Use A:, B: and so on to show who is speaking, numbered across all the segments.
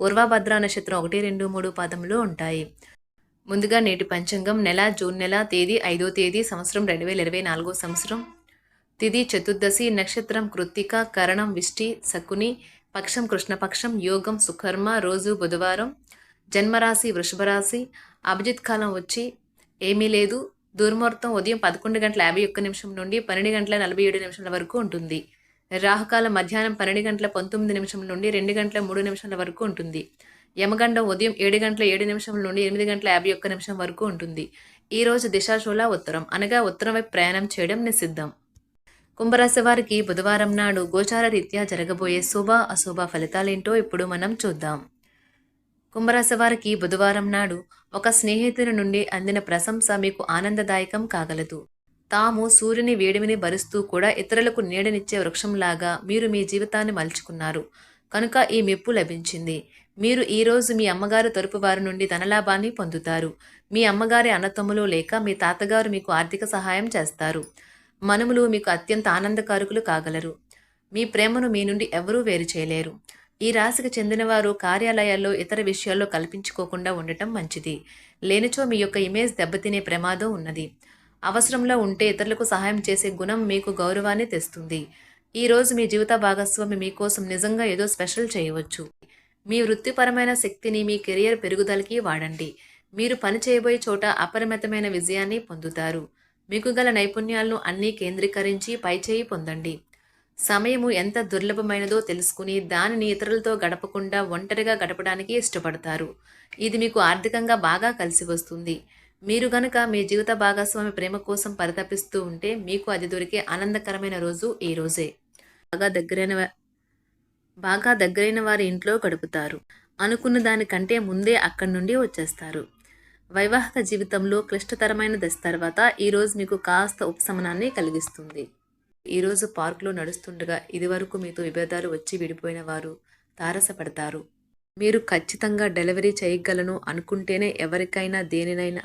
A: పూర్వభద్ర నక్షత్రం ఒకటి రెండు మూడు పాదములు ఉంటాయి. ముందుగా నేటి పంచాంగం నెల జూన్ నెల తేదీ ఐదో తేదీ సంవత్సరం రెండు వేల ఇరవై నాలుగో సంవత్సరం. తిది చతుర్దశి నక్షత్రం కృత్తిక కరణం విష్టి శకుని పక్షం కృష్ణపక్షం యోగం సుకర్మ రోజు బుధవారం. జన్మరాశి వృషభరాశి అభిజిత్ కాలం వచ్చి ఏమీ లేదు. దుర్ముహూర్తం ఉదయం పదకొండు గంటల యాభై ఒక్క నిమిషం నుండి పన్నెండు గంటల నలభై ఏడు నిమిషాల వరకు ఉంటుంది. రాహుకాలం మధ్యాహ్నం పన్నెండు గంటల పంతొమ్మిది నిమిషం నుండి రెండు గంటల మూడు నిమిషాల వరకు ఉంటుంది. యమగండం ఉదయం ఏడు గంటల ఏడు నిమిషం నుండి ఎనిమిది గంటల యాభై ఒక్క నిమిషం వరకు ఉంటుంది. ఈ రోజు దిశాశూల ఉత్తరం. అనగా ఉత్తరం వైపు ప్రయాణం చేయడం నిషిద్ధం. కుంభరాశి వారికి బుధవారం నాడు గోచార రీత్యా జరగబోయే శుభ అశుభ ఫలితాలేంటో ఇప్పుడు మనం చూద్దాం. కుంభరాశి వారికి బుధవారం నాడు ఒక స్నేహితుని నుండి అందిన ప్రశంస మీకు ఆనందదాయకం కాగలదు. తాము సూర్యుని వేడిమిని భరిస్తూ కూడా ఇతరులకు నీడనిచ్చే వృక్షంలాగా మీరు మీ జీవితాన్ని మలుచుకున్నారు. కనుక ఈ మెప్పు లభించింది. మీరు ఈ రోజు మీ అమ్మగారు తరపు వారి నుండి ధనలాభాన్ని పొందుతారు. మీ అమ్మగారి అన్నతమ్ములు లేక మీ తాతగారు మీకు ఆర్థిక సహాయం చేస్తారు. మనుములు మీకు అత్యంత ఆనందకారకులు కాగలరు. మీ ప్రేమను మీ నుండి ఎవరూ వేరు చేయలేరు. ఈ రాశికి చెందినవారు కార్యాలయాల్లో ఇతర విషయాల్లో కల్పించుకోకుండా ఉండటం మంచిది. లేనిచో మీ యొక్క ఇమేజ్ దెబ్బతినే ప్రమాదం ఉన్నది. అవసరంలో ఉంటే ఇతరులకు సహాయం చేసే గుణం మీకు గౌరవాన్ని తెస్తుంది. ఈరోజు మీ జీవిత భాగస్వామి మీకోసం నిజంగా ఏదో స్పెషల్ చేయవచ్చు. మీ వృత్తిపరమైన శక్తిని మీ కెరియర్ పెరుగుదలకి వాడండి. మీరు పని చేయబోయే చోట అపరిమితమైన విజయాన్ని పొందుతారు. మీకు గల నైపుణ్యాలను అన్నీ కేంద్రీకరించి పైచేయి పొందండి. సమయము ఎంత దుర్లభమైనదో తెలుసుకుని దానిని ఇతరులతో గడపకుండా ఒంటరిగా గడపడానికి ఇష్టపడతారు. ఇది మీకు ఆర్థికంగా బాగా కలిసి వస్తుంది. మీరు గనక మీ జీవిత భాగస్వామి ప్రేమ కోసం పరితపిస్తూ ఉంటే మీకు అది దొరికే ఆనందకరమైన రోజు ఈ రోజే. బాగా దగ్గరైన బాగా దగ్గరైన వారి ఇంట్లో గడుపుతారు. అనుకున్న దానికంటే ముందే అక్కడి నుండి వచ్చేస్తారు. వైవాహిక జీవితంలో క్లిష్టతరమైన దశ తర్వాత ఈరోజు మీకు కాస్త ఉపశమనాన్ని కలిగిస్తుంది. ఈరోజు పార్కులో నడుస్తుండగా ఇదివరకు మీతో విభేదాలు వచ్చి విడిపోయిన వారు తారసపడతారు. మీరు ఖచ్చితంగా డెలివరీ చేయగలను అనుకుంటేనే ఎవరికైనా దేనినైనా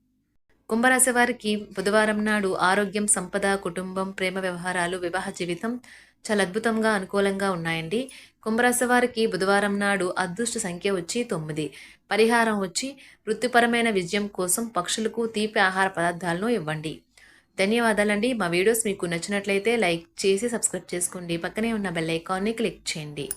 A: కుంభరాశి వారికి బుధవారం నాడు ఆరోగ్యం సంపద కుటుంబం ప్రేమ వ్యవహారాలు వివాహ జీవితం చాలా అద్భుతంగా అనుకూలంగా ఉన్నాయండి. కుంభరాశి వారికి బుధవారం నాడు అదృష్ట సంఖ్య వచ్చి తొమ్మిది. పరిహారం వచ్చి వృత్తిపరమైన విజయం కోసం పక్షులకు తీపి ఆహార పదార్థాలను ఇవ్వండి. ధన్యవాదాలండి. మా వీడియోస్ మీకు నచ్చినట్లయితే లైక్ చేసి సబ్స్క్రైబ్ చేసుకోండి. పక్కనే ఉన్న బెల్ ఐకాన్ని క్లిక్ చేయండి.